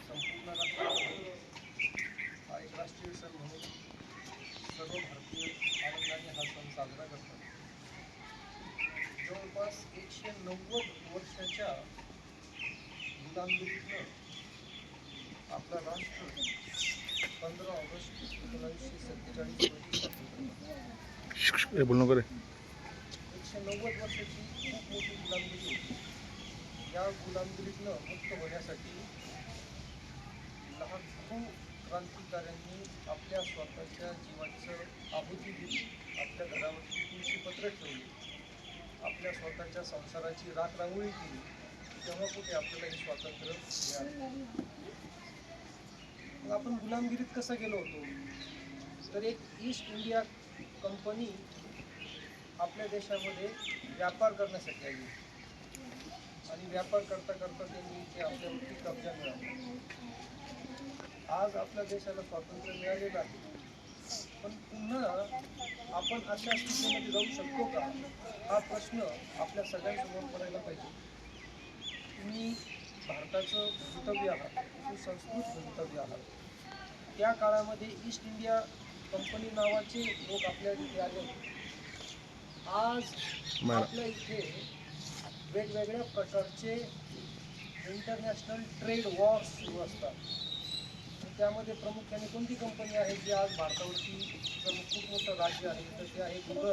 संपूर्ण एक राष्ट्रीय सण म्हणून सर्व भारतीय आनंदाने हा साजरा करतात जवळपास एकशे नव्वद वर्षाच्या गुलामगिरीतनं आपला पंधरा ऑगस्ट एकोणावीसशे सत्तेचाळीस रोजी एकशे नव्वद वर्षाची या गुलामगिरीतनं मुक्त होण्यासाठी लाखो क्रांतिकाऱ्यांनी आपल्या स्वतःच्या जीवाचं आहुती दिली. आपल्या घरावरती तुळशीपत्र ठेवली. आपल्या स्वतःच्या संसाराची राख रांगोळी केली. तेव्हा कुठे आपल्याला हे स्वातंत्र्य मिळालं आपण गुलामगिरीत कसं गेलो होतो? तर एक ईस्ट इंडिया कंपनी आपल्या देशामध्ये व्यापार करण्यासाठी आली. आणि व्यापार करता करता त्यांनी इथे आपल्यावरती कब्जा मिळवला आज आपल्या देशाला स्वातंत्र्य मिळालेलं आहे. पण पुन्हा आपण अशा स्थितीमध्ये जाऊ शकतो का? हा प्रश्न आपल्या सगळ्यांसमोर पडायला पाहिजे. तुम्ही भारताचं भवितव्य आहात सुसंस्कृत भवितव्य आहात. त्या काळामध्ये ईस्ट इंडिया कंपनी नावाचे लोक आपल्या इथे आले. आज आपल्या इथे वेगवेगळ्या प्रकारचे इंटरनॅशनल ट्रेड वॉर्स सुरू असतात. त्यामध्ये प्रामुख्याने कोणती कंपनी आहे जी आज भारतावरती खूप मोठं राज्य आहे? तर ते आहे गुगल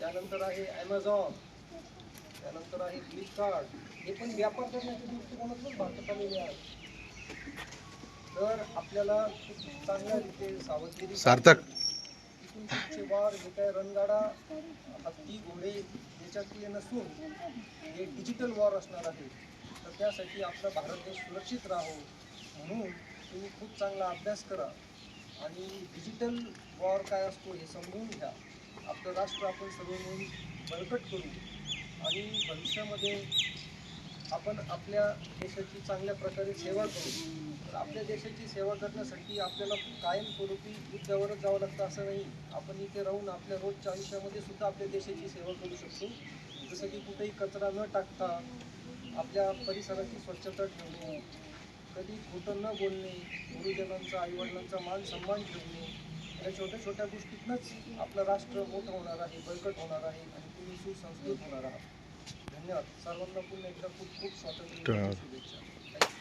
त्यानंतर आहे ॲमेझॉन त्यानंतर आहे फ्लिपकार्ट हे पण व्यापार करण्याच्या दृष्टिकोनातूनच भारतात आलेले आहे तर आपल्याला खूप चांगल्या रीतीने सावधगिरी सार्थक. इथून वार जे काय रणगाडा हत्ती घोडे याच्यातले नसून हे डिजिटल वॉर असणार आहे. तर त्यासाठी आपला भारत देश सुरक्षित राहो. म्हणून तुम्ही खूप चांगला अभ्यास करा आणि डिजिटल वॉर काय असतो हे समजून घ्या. आपलं राष्ट्र आपण सर्व मिळून बळकट करू. आणि भविष्यामध्ये आपण आपल्या देशाची चांगल्या प्रकारे सेवा करू. तर आपल्या देशाची सेवा करण्यासाठी आपल्याला कायमस्वरूपी युद्धावरच जावं लागतं असं नाही. आपण इथे राहून आपल्या रोजच्या आयुष्यामध्ये सुद्धा आपल्या देशाची सेवा करू शकतो. जसं की कुठेही कचरा न टाकता आपल्या परिसराची स्वच्छता ठेवणे कधी खोटं न बोलणे गुरुजनांचा आईवडिलांचा मान सन्मान ठेवणे या छोट्या छोट्या गोष्टीतनंच आपलं राष्ट्र मोठं होणार आहे बळकट होणार आहे आणि तुम्ही सुसंस्कृत होणार आहात. धन्यवाद. सर्वांना पुन्हा एकदा खूप खूप स्वातंत्र्य शुभेच्छा.